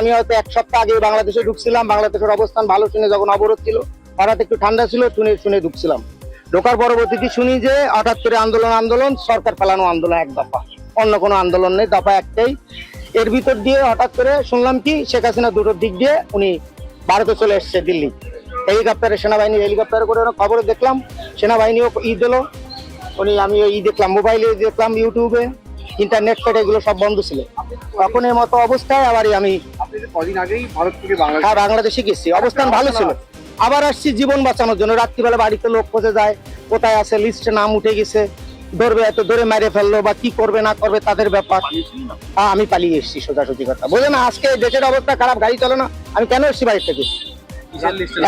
আমি হয়তো এক সপ্তাহ আগে বাংলাদেশে ঢুকছিলাম, বাংলাদেশের অবস্থান ভালো শুনে যখন অবরোধ ছিল, হঠাৎ একটু ঠান্ডা ছিল, শুনে শুনে ঢুকছিলাম। ঢোকার পরবর্তীতে শুনি যে হঠাৎ করে আন্দোলন আন্দোলন, সরকার ফেলানো আন্দোলন এক দফা। অন্য কোনো আন্দোলন নেই, দফা একটাই। এর ভিতর দিয়ে হঠাৎ করে শুনলাম কি, শেখ হাসিনা দুটোর দিক দিয়ে উনি ভারতে চলে এসছে দিল্লি। হেলিকপ্টারে সেনাবাহিনী হেলিকপ্টারে করে খবরে দেখলাম, সেনাবাহিনীও ই দিল। উনি আমি ই দেখলাম মোবাইলে দেখলাম, ইউটিউবে, ইন্টারনেট ফেট এগুলো সব বন্ধ ছিল। তখন এর মতো অবস্থায় আবারই আমি কদিন আগেই ভারত থেকে বাংলাদেশ হ্যাঁ বাংলাদেশে গেছি। অবস্থান ভালো ছিল। আবার আসছি জীবন বাঁচানোর জন্য। রাত্রিবেলা বাড়িতে লোক খোঁজে যায় কোথায় আছে লিস্টে নাম উঠে গেছে। ধরবে এত ধরে মেরে ফেলল বা কি করবে না করবে তাদের ব্যাপার। হ্যাঁ আমি পালিয়ে এসেছি সোজাসুজি কথা। বোঝে না আজকে দেশের অবস্থা খারাপ গাড়ি চলে না। আমি কেন এসেছি বাড়ি থেকে?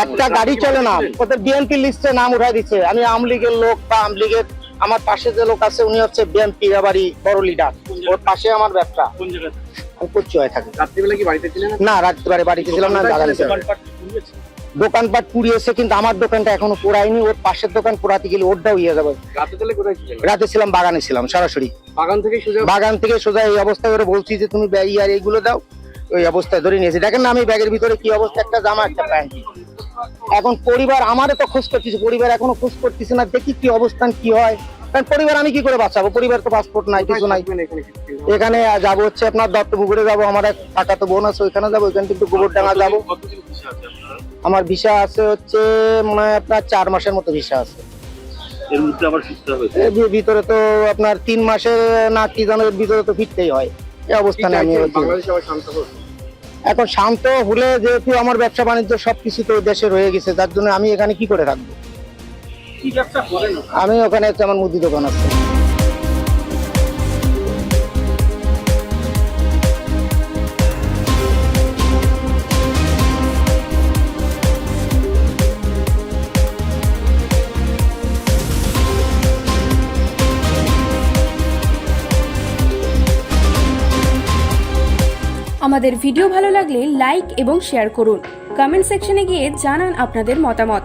একটা গাড়ি চলে না। ওদের বিএনপি লিস্টে নাম উঠাই দিচ্ছে। আমি আওয়ামী লীগের লোক বা আওয়ামী লীগের আমার পাশে যে লোক আছে উনি হচ্ছে বিএনপি এবারই বড় লিডার ওর পাশে আমার ব্যবসা আমি হয়ে থাকি। রাত্রিবেলা কি বাড়িতে ছিলেন? না রাত্রিবারে বাড়িতে ছিলাম না বাগানে ছিলাম দোকানপাট পুড়িয়েছে? কিন্তু আমার দোকানটা এখনও পোড়ায়নি ওর পাশের দোকান পোড়াতে গেলে ওরটাও ইয়ে যাবে। রাতে ছিলাম বাগানে ছিলাম সরাসরি। বাগান থেকে সোজা বাগান থেকে সোজা এই অবস্থায় ওরা বলছি যে তুমি ব্যাগ আর এইগুলো দাও ওই অবস্থায় ধরে নিয়েছি। দেখেন না আমি ব্যাগের ভিতরে কি অবস্থা একটা জামা একটা প্যান্ট। এখন পরিবার আমারও তো খোঁজ করতেছে পরিবার এখনও খোঁজ করতেছে না দেখি কি অবস্থান কি হয়। কারণ পরিবার আমি কি করে বাঁচাবো? পরিবার তো পাসপোর্ট নাই কিছু নাই। এখানে যাব হচ্ছে আপনার দত্তপুকুরে যাব আমার এক বোন আছে ওইখানে যাব ওইখান থেকে গোবরডাঙ্গা যাব। আমার ভিসা আছে হচ্ছে মনে হয় আপনার চার মাসের মতো ভিসা আছে। ভিতরে তো আপনার তিন মাসে না কি জানো এর ভিতরে তো ফিরতেই হয়। এই অবস্থানে আমি এখন শান্ত হলে যেহেতু আমার ব্যবসা বাণিজ্য সবকিছু তো দেশে রয়ে গেছে যার জন্য আমি এখানে কি করে থাকব কি ব্যবসা করেন আমি ওখানে একটা আমার মুদি দোকান আছে। আমাদের ভিডিও ভালো লাগলে লাইক এবং শেয়ার করুন। কমেন্ট সেকশনে গিয়ে জানান আপনাদের মতামত।